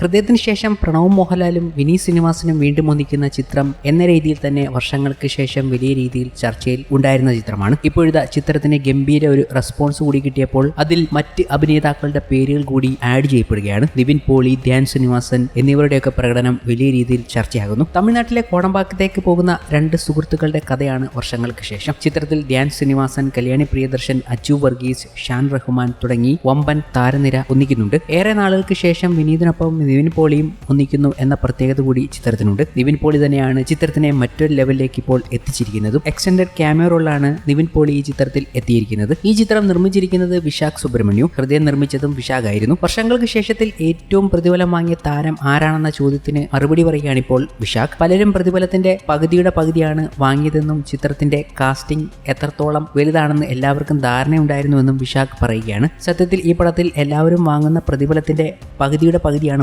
ഹൃദയത്തിന് ശേഷം പ്രണവ് മോഹൻലാലും വിനീത് ശ്രീനിവാസനും വീണ്ടും ഒന്നിക്കുന്ന ചിത്രം എന്ന രീതിയിൽ തന്നെ വർഷങ്ങൾക്ക് ശേഷം വലിയ രീതിയിൽ ചർച്ചയിൽ ഉണ്ടായിരുന്ന ചിത്രമാണ്. ഇപ്പോഴത്തെ ചിത്രത്തിന് ഗംഭീര ഒരു റെസ്പോൺസ് കൂടി കിട്ടിയപ്പോൾ അതിൽ മറ്റ് അഭിനേതാക്കളുടെ പേരുകൾ കൂടി ആഡ് ചെയ്യപ്പെടുകയാണ്. നിവിൻ പോളി ധ്യാൻ ശ്രീനിവാസൻ എന്നിവരുടെയൊക്കെ പ്രകടനം വലിയ രീതിയിൽ ചർച്ചയാകുന്നു. തമിഴ്നാട്ടിലെ കോടമ്പാക്കത്തേക്ക് പോകുന്ന രണ്ട് സുഹൃത്തുക്കളുടെ കഥയാണ് വർഷങ്ങൾക്ക് ശേഷം. ചിത്രത്തിൽ ധ്യാൻ ശ്രീനിവാസൻ കല്യാണി പ്രിയദർശൻ അജു വർഗീസ് ഷാൻ റഹ്മാൻ തുടങ്ങി വമ്പൻ താരനിര ഒന്നിക്കുന്നുണ്ട്. ഏറെ നാളുകൾക്ക് ശേഷം വിനീതിനൊപ്പം നിവിൻ പോളിയും ഒന്നിക്കുന്നു എന്ന പ്രത്യേകത കൂടി ചിത്രത്തിനുണ്ട്. നിവിൻ പോളി തന്നെയാണ് ചിത്രത്തിനെ മറ്റൊരു ലെവലിലേക്ക് ഇപ്പോൾ എത്തിച്ചിരിക്കുന്നതും. എക്സ്റ്റൻഡഡ് ക്യാമറ റോളാണ് നിവിൻ പോളി ഈ ചിത്രത്തിൽ എത്തിയിരിക്കുന്നത്. ഈ ചിത്രം നിർമ്മിച്ചിരിക്കുന്നത് വിശാഖ് സുബ്രഹ്മണ്യു. ഹൃദയം നിർമ്മിച്ചതും വിശാഖ് ആയിരുന്നു വർഷങ്ങൾക്ക് ശേഷത്തിൽ ഏറ്റവും പ്രതിഫലം വാങ്ങിയ താരം ആരാണെന്ന ചോദ്യത്തിന് മറുപടി പറയുകയാണ് ഇപ്പോൾ വിശാഖ്. പലരും പ്രതിഫലത്തിന്റെ പകുതിയുടെ പകുതിയാണ് വാങ്ങിയതെന്നും ചിത്രത്തിന്റെ കാസ്റ്റിംഗ് എത്രത്തോളം വലുതാണെന്ന് എല്ലാവർക്കും ധാരണയുണ്ടായിരുന്നുവെന്നും വിശാഖ് പറയുകയാണ്. സത്യത്തിൽ ഈ പടത്തിൽ എല്ലാവരും വാങ്ങുന്ന പ്രതിഫലത്തിന്റെ പകുതിയുടെ പകുതിയാണ്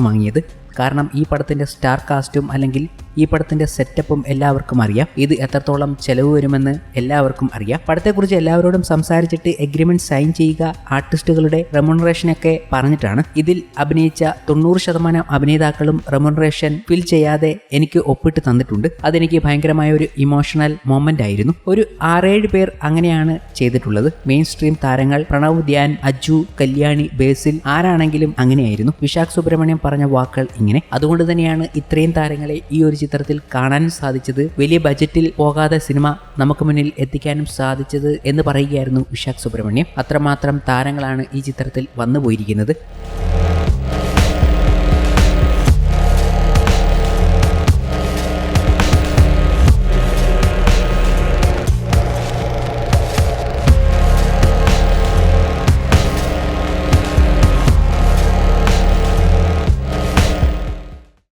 കാരണം ഈ പടത്തിന്റെ സ്റ്റാർ കാസ്റ്റും അല്ലെങ്കിൽ ഈ പടത്തിന്റെ സെറ്റപ്പും എല്ലാവർക്കും അറിയാം. ഇത് എത്രത്തോളം ചെലവ് വരുമെന്ന് എല്ലാവർക്കും അറിയാം. പടത്തെക്കുറിച്ച് എല്ലാവരോടും സംസാരിച്ചിട്ട് എഗ്രിമെന്റ് സൈൻ ചെയ്യുക ആർട്ടിസ്റ്റുകളുടെ റെമുണറേഷനൊക്കെ പറഞ്ഞിട്ടാണ്. ഇതിൽ അഭിനയിച്ച തൊണ്ണൂറ് ശതമാനം അഭിനേതാക്കളും റെമുണറേഷൻ ഫിൽ ചെയ്യാതെ എനിക്ക് ഒപ്പിട്ട് തന്നിട്ടുണ്ട്. അതെനിക്ക് ഭയങ്കരമായ ഒരു ഇമോഷണൽ മൊമെന്റ് ആയിരുന്നു. ഒരു ആറേഴ് പേർ അങ്ങനെയാണ് ചെയ്തിട്ടുള്ളത്. മെയിൻ സ്ട്രീം താരങ്ങൾ പ്രണവ് ധ്യാൻ അജു കല്യാണി ബേസിൽ ആരാണെങ്കിലും അങ്ങനെയായിരുന്നു. വിശാഖ് സുബ്രഹ്മണ്യം പറഞ്ഞ വാക്കുകൾ ഇങ്ങനെ. അതുകൊണ്ട് തന്നെയാണ് ഇത്രയും താരങ്ങളെ ഈ ഒരു ചിത്രത്തിൽ കാണാനും സാധിച്ചത്. വലിയ ബജറ്റിൽ പോകാതെ സിനിമ നമുക്ക് മുന്നിൽ എത്തിക്കാനും സാധിച്ചത് എന്ന് പറയുകയായിരുന്നു വിശാഖ് സുബ്രഹ്മണ്യം. അത്രമാത്രം താരങ്ങളാണ് ഈ ചിത്രത്തിൽ വന്നു പോയിരിക്കുന്നത്